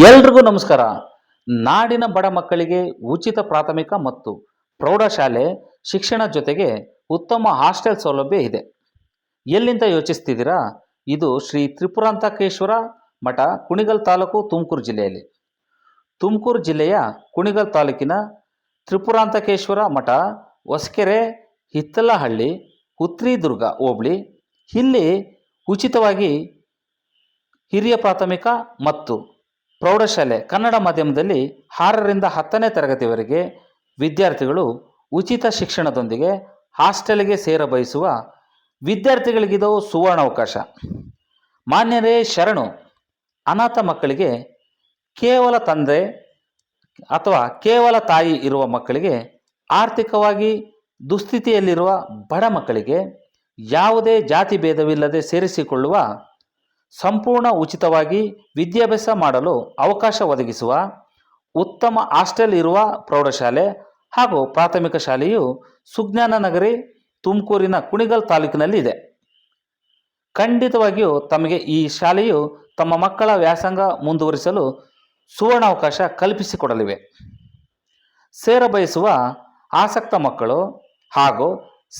ಎಲ್ರಿಗೂ ನಮಸ್ಕಾರ. ನಾಡಿನ ಬಡ ಮಕ್ಕಳಿಗೆ ಉಚಿತ ಪ್ರಾಥಮಿಕ ಮತ್ತು ಪ್ರೌಢಶಾಲೆ ಶಿಕ್ಷಣ ಜೊತೆಗೆ ಉತ್ತಮ ಹಾಸ್ಟೆಲ್ ಸೌಲಭ್ಯ ಇದೆ. ಎಲ್ಲಿಂದ ಯೋಚಿಸ್ತಿದ್ದೀರಾ? ಇದು ಶ್ರೀ ತ್ರಿಪುರಾಂತಕೇಶ್ವರ ಮಠ, ಕುಣಿಗಲ್ ತಾಲೂಕು ತುಮಕೂರು ಜಿಲ್ಲೆಯಲ್ಲಿ. ತುಮಕೂರು ಜಿಲ್ಲೆಯ ಕುಣಿಗಲ್ ತಾಲೂಕಿನ ತ್ರಿಪುರಾಂತಕೇಶ್ವರ ಮಠ, ಹೊಸಕೆರೆ, ಹಿತ್ತಲಹಳ್ಳಿ ಹುತ್ರಿದುರ್ಗ ಹೋಬಳಿ. ಇಲ್ಲಿ ಉಚಿತವಾಗಿ ಹಿರಿಯ ಪ್ರಾಥಮಿಕ ಮತ್ತು ಪ್ರೌಢಶಾಲೆ ಕನ್ನಡ ಮಾಧ್ಯಮದಲ್ಲಿ ಆರರಿಂದ ಹತ್ತನೇ ತರಗತಿವರೆಗೆ ವಿದ್ಯಾರ್ಥಿಗಳು ಉಚಿತ ಶಿಕ್ಷಣದೊಂದಿಗೆ ಹಾಸ್ಟೆಲ್ಗೆ ಸೇರ ಬಯಸುವ ವಿದ್ಯಾರ್ಥಿಗಳಿಗಿದು ಸುವರ್ಣಾವಕಾಶ. ಮಾನ್ಯರೇ, ಶರಣು, ಅನಾಥ ಮಕ್ಕಳಿಗೆ ಕೇವಲ ತಂದೆ ಅಥವಾ ಕೇವಲ ತಾಯಿ ಇರುವ ಮಕ್ಕಳಿಗೆ ಆರ್ಥಿಕವಾಗಿ ದುಸ್ಥಿತಿಯಲ್ಲಿರುವ ಬಡ ಮಕ್ಕಳಿಗೆ ಯಾವುದೇ ಜಾತಿ ಭೇದವಿಲ್ಲದೆ ಸೇರಿಸಿಕೊಳ್ಳುವ ಸಂಪೂರ್ಣ ಉಚಿತವಾಗಿ ವಿದ್ಯಾಭ್ಯಾಸ ಮಾಡಲು ಅವಕಾಶ ಒದಗಿಸುವ ಉತ್ತಮ ಹಾಸ್ಟೆಲ್ ಇರುವ ಪ್ರೌಢಶಾಲೆ ಹಾಗೂ ಪ್ರಾಥಮಿಕ ಶಾಲೆಯು ಸುಜ್ಞಾನ ನಗರಿ ತುಮಕೂರಿನ ಕುಣಿಗಲ್ ತಾಲೂಕಿನಲ್ಲಿ ಇದೆ. ಖಂಡಿತವಾಗಿಯೂ ತಮಗೆ ಈ ಶಾಲೆಯು ತಮ್ಮ ಮಕ್ಕಳ ವ್ಯಾಸಂಗ ಮುಂದುವರಿಸಲು ಸುವರ್ಣಾವಕಾಶ ಕಲ್ಪಿಸಿಕೊಡಲಿವೆ. ಸೇರಬಯಸುವ ಆಸಕ್ತ ಮಕ್ಕಳು ಹಾಗೂ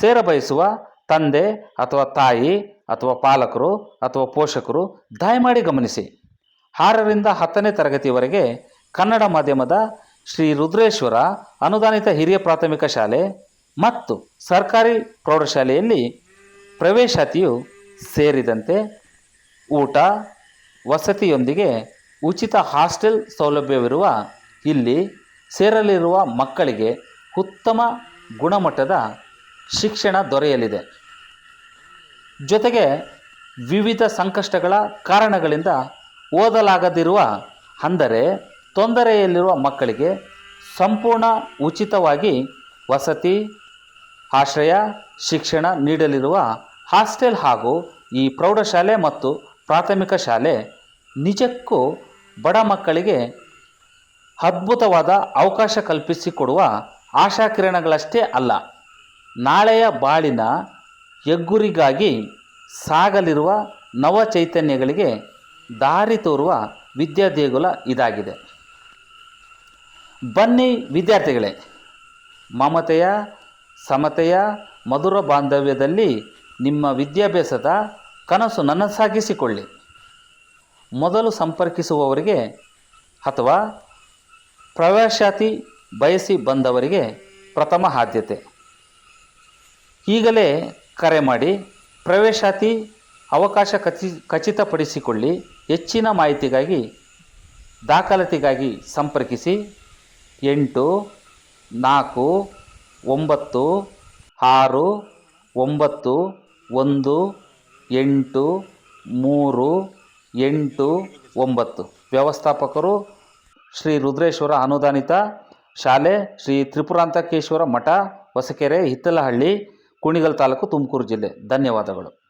ಸೇರ ಬಯಸುವ ತಂದೆ ಅಥವಾ ತಾಯಿ ಅಥವಾ ಪಾಲಕರು ಅಥವಾ ಪೋಷಕರು ದಯಮಾಡಿ ಗಮನಿಸಿ. ಆರರಿಂದ ಹತ್ತನೇ ತರಗತಿಯವರೆಗೆ ಕನ್ನಡ ಮಾಧ್ಯಮದ ಶ್ರೀ ರುದ್ರೇಶ್ವರ ಅನುದಾನಿತ ಹಿರಿಯ ಪ್ರಾಥಮಿಕ ಶಾಲೆ ಮತ್ತು ಸರ್ಕಾರಿ ಪ್ರೌಢಶಾಲೆಯಲ್ಲಿ ಪ್ರವೇಶಾತಿಯು ಸೇರಿದಂತೆ ಊಟ, ವಸತಿಯೊಂದಿಗೆ ಉಚಿತ ಹಾಸ್ಟೆಲ್ ಸೌಲಭ್ಯವಿರುವ ಇಲ್ಲಿ ಸೇರಲಿರುವ ಮಕ್ಕಳಿಗೆ ಉತ್ತಮ ಗುಣಮಟ್ಟದ ಶಿಕ್ಷಣ ದೊರೆಯಲಿದೆ. ಜೊತೆಗೆ ವಿವಿಧ ಸಂಕಷ್ಟಗಳ ಕಾರಣಗಳಿಂದ ಓದಲಾಗದಿರುವ, ಅಂದರೆ ತೊಂದರೆಯಲ್ಲಿರುವ ಮಕ್ಕಳಿಗೆ ಸಂಪೂರ್ಣ ಉಚಿತವಾಗಿ ವಸತಿ, ಆಶ್ರಯ, ಶಿಕ್ಷಣ ನೀಡಲಿರುವ ಹಾಸ್ಟೆಲ್ ಹಾಗೂ ಈ ಪ್ರೌಢಶಾಲೆ ಮತ್ತು ಪ್ರಾಥಮಿಕ ಶಾಲೆ ನಿಜಕ್ಕೂ ಬಡ ಮಕ್ಕಳಿಗೆ ಅದ್ಭುತವಾದ ಅವಕಾಶ ಕಲ್ಪಿಸಿಕೊಡುವ ಆಶಾಕಿರಣಗಳಷ್ಟೇ ಅಲ್ಲ. ನಾಳೆಯ ಬಾಳಿನ ಹೆಗ್ಗುರಿಗಾಗಿ ಸಾಗಲಿರುವ ನವ ಚೈತನ್ಯಗಳಿಗೆ ದಾರಿ ತೋರುವ ವಿದ್ಯಾ ದೇಗುಲ ಇದಾಗಿದೆ. ಬನ್ನಿ ವಿದ್ಯಾರ್ಥಿಗಳೇ, ಮಮತೆಯ, ಸಮತೆಯ, ಮಧುರ ಬಾಂಧವ್ಯದಲ್ಲಿ ನಿಮ್ಮ ವಿದ್ಯಾಭ್ಯಾಸದ ಕನಸು ನನಸಾಗಿಸಿಕೊಳ್ಳಿ. ಮೊದಲು ಸಂಪರ್ಕಿಸುವವರಿಗೆ ಅಥವಾ ಪ್ರವೇಶಾತಿ ಬಯಸಿ ಬಂದವರಿಗೆ ಪ್ರಥಮ ಆದ್ಯತೆ. ಈಗಲೇ ಕರೆ ಮಾಡಿ ಪ್ರವೇಶಾತಿ ಅವಕಾಶ ಖಚಿ ಖಚಿತಪಡಿಸಿಕೊಳ್ಳಿ, ಹೆಚ್ಚಿನ ಮಾಹಿತಿಗಾಗಿ, ದಾಖಲಾತಿಗಾಗಿ ಸಂಪರ್ಕಿಸಿ, ಎಂಟು, ನಾಲ್ಕು, ಒಂಬತ್ತು, ಆರು, ಒಂಬತ್ತು, ಒಂದು, ಎಂಟು, ಮೂರು, ಎಂಟು, ಒಂಬತ್ತು. ವ್ಯವಸ್ಥಾಪಕರು ಶ್ರೀ ರುದ್ರೇಶ್ವರ ಅನುದಾನಿತ ಶಾಲೆ ಶ್ರೀ ತ್ರಿಪುರಾಂತಕೇಶ್ವರ ಮಠ, ಹೊಸಕೆರೆ, ಹಿತ್ತಲಹಳ್ಳಿ ಕುಣಿಗಲ್ ತಾಲೂಕು ತುಮಕೂರು ಜಿಲ್ಲೆ. ಧನ್ಯವಾದಗಳು.